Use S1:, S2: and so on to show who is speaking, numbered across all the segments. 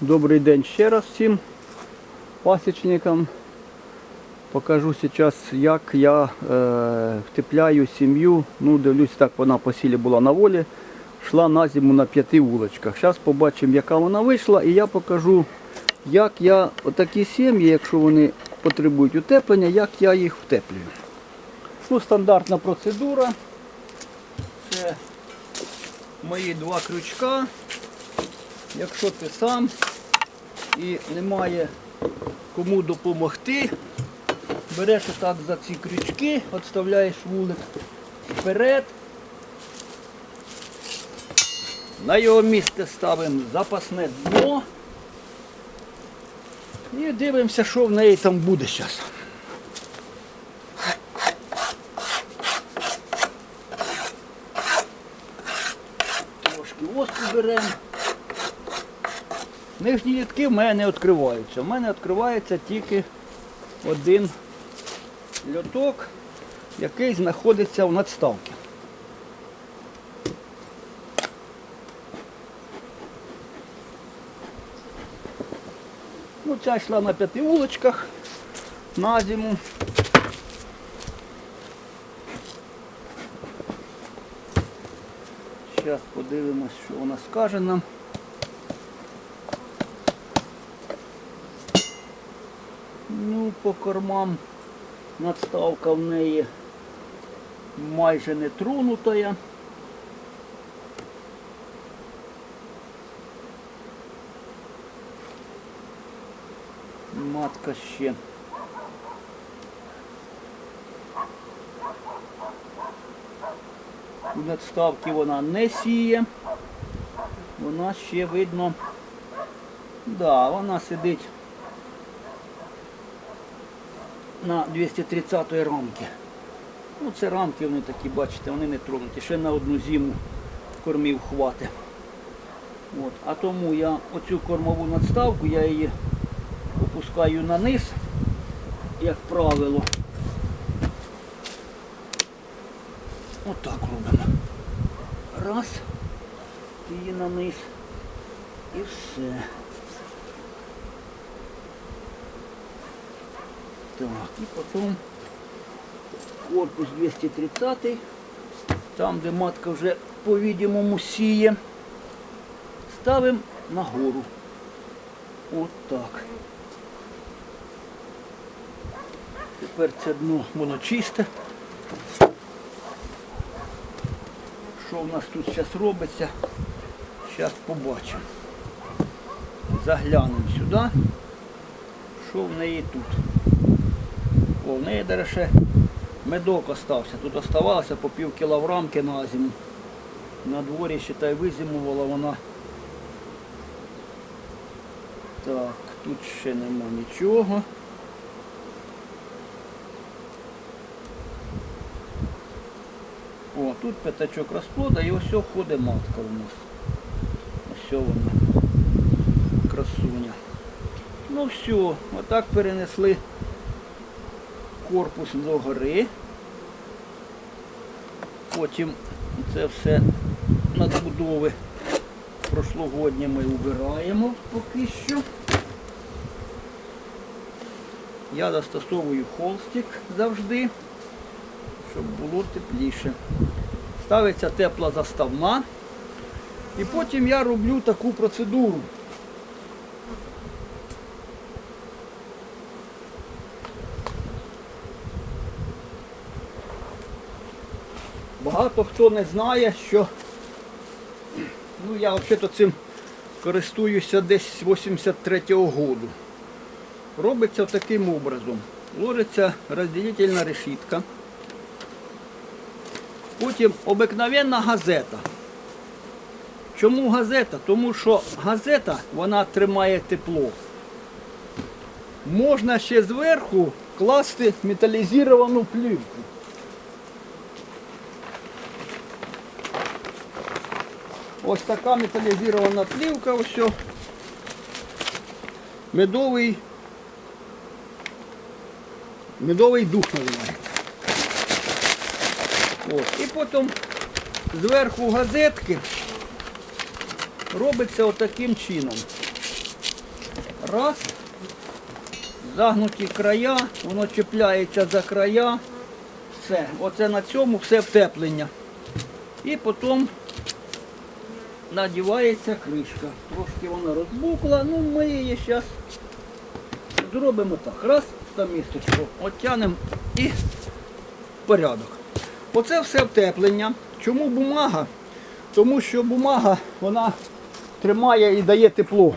S1: Добрий день ще раз всім пасічникам. Покажу зараз, як я е, втепляю сім'ю. Ну, дивлюсь, так вона по сілі була на волі. Йшла на зиму на п'яти вуличках. Зараз побачимо, яка вона вийшла, і я покажу, як я отакі сім'ї, якщо вони потребують утеплення, як я їх втеплюю. Ну, стандартна процедура. Це мої два крючка. Якщо ти сам і немає кому допомогти, береш отак за ці крючки, відставляєш вулик вперед. На його місце ставимо запасне дно і дивимося, що в неї там буде зараз. Трошки воску беремо. Нижні літки в мене не відкриваються. У мене відкривається тільки один льоток, який знаходиться в надставці. Ну, ця йшла на п'яти вуличках на зиму. Зараз подивимось, що вона скаже нам. Ну, по кормам надставка в неї майже не тронутая. Матка ще. У надставки вона не сіє. Вона ще видно. Да, вона сидить на 230 рамки. Ну, це рамки вони такі, бачите, вони не тронуті. Ще на одну зиму кормів хватить. От. А тому я оцю кормову надставку, я її опускаю на низ, як правило. Отак робимо. Раз, її на низ і все. Так, і потім корпус 230, там, де матка вже, по-відомому, сіє, ставимо нагору. От так. Тепер це дно воно чисте. Що в нас тут зараз робиться, зараз побачимо. Заглянемо сюди, що в неї тут. Неї ще медок остався. Тут оставалося по пів кілограмки на зиму. На дворі, считай, визимувала вона. Так, тут ще нема нічого. О, тут п'ятачок розплода і ось ходить матка у нас. Ось вона. Красуня. Ну все, отак перенесли корпус до гори. Потім це все надбудови прошлогодні ми убираємо поки що. Я застосовую холстик завжди, щоб було тепліше. Ставиться тепла заставна. І потім я роблю таку процедуру. Багато хто не знає, що ну, я взагалі цим користуюся десь з 83-го году. Робиться таким образом. Ложиться розділительна решітка. Потім обикновенна газета. Чому газета? Тому що газета вона тримає тепло. Можна ще зверху класти металізовану плівку. Ось така металізована плівка, ось. Медовий. Медовий дух називається. От. І потім зверху газетки робиться отаким чином. Раз. Загнуті края, воно чіпляється за края. Все. Оце на цьому все втеплення. І потім надівається кришка. Трошки вона розбукла. Ну, ми її зараз зробимо так. Раз, там місточку, оттянемо і порядок. Оце все втеплення. Чому бумага? Тому що бумага вона тримає і дає тепло.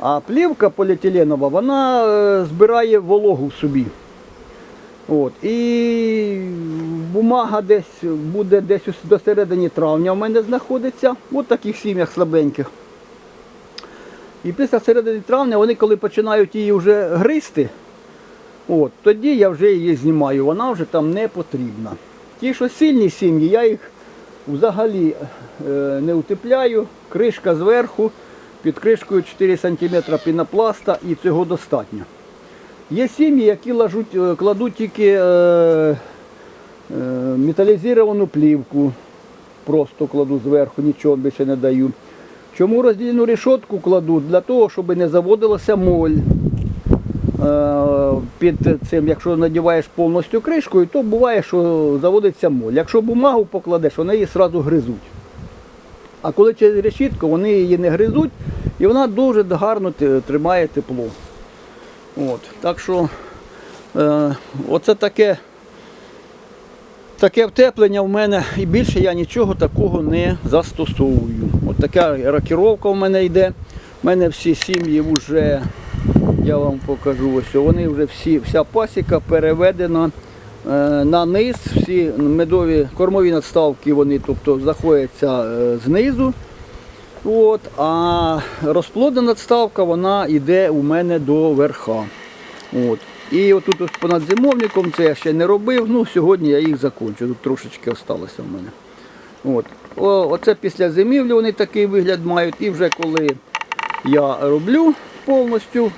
S1: А плівка поліетиленова, вона е, збирає вологу в собі. От. І бумага десь буде десь до середини травня в мене знаходиться. От в таких сім'ях слабеньких. І після середини травня вони, коли починають її вже гризти, от, тоді я вже її знімаю, вона вже там не потрібна. Ті, що сильні сім'ї, я їх взагалі е, не утепляю. Кришка зверху, під кришкою 4 см пінопласта і цього достатньо. Є сім'ї, які лажуть, е, кладуть тільки е, е, металізовану плівку, просто кладу зверху, нічого більше не даю. Чому роздільну решетку кладу? Для того, щоб не заводилася моль. Е, Під цим, якщо надіваєш повністю кришкою, то буває, що заводиться моль. Якщо бумагу покладеш, вони її одразу гризуть. А коли через решітку, вони її не гризуть і вона дуже гарно тримає тепло. От, так що е, оце таке, таке втеплення в мене і більше я нічого такого не застосовую. От така рокіровка в мене йде. У мене всі сім'ї вже, я вам покажу, ось вони вже всі, вся пасіка переведена е, на низ. Всі медові кормові надставки вони тобто, знаходяться е, знизу. От, а розплодна надставка вона йде у мене до верха. От. І отут ось понад зимовником це я ще не робив. Ну, сьогодні я їх закончу. Тут трошечки залишилося в мене. От. О, оце після зимівлі вони такий вигляд мають. І вже коли я роблю повністю,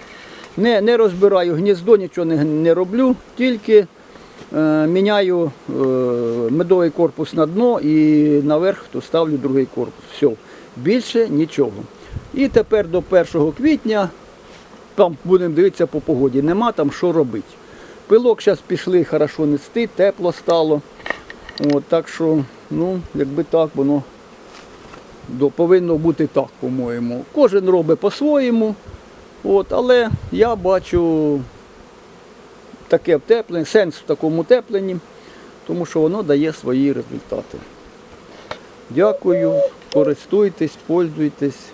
S1: не, не розбираю гніздо, нічого не, не роблю, тільки е, міняю е, медовий корпус на дно і наверх то ставлю другий корпус. Все. Більше нічого. І тепер до 1 квітня там будемо дивитися по погоді. Нема там що робити. Пилок зараз пішли хорошо нести, тепло стало. От, так що, ну, якби так, воно повинно бути так, по-моєму. Кожен робить по-своєму. От, але я бачу таке втеплення, сенс в такому тепленні, тому що воно дає свої результати. Дякую, користуйтесь, пользуйтесь.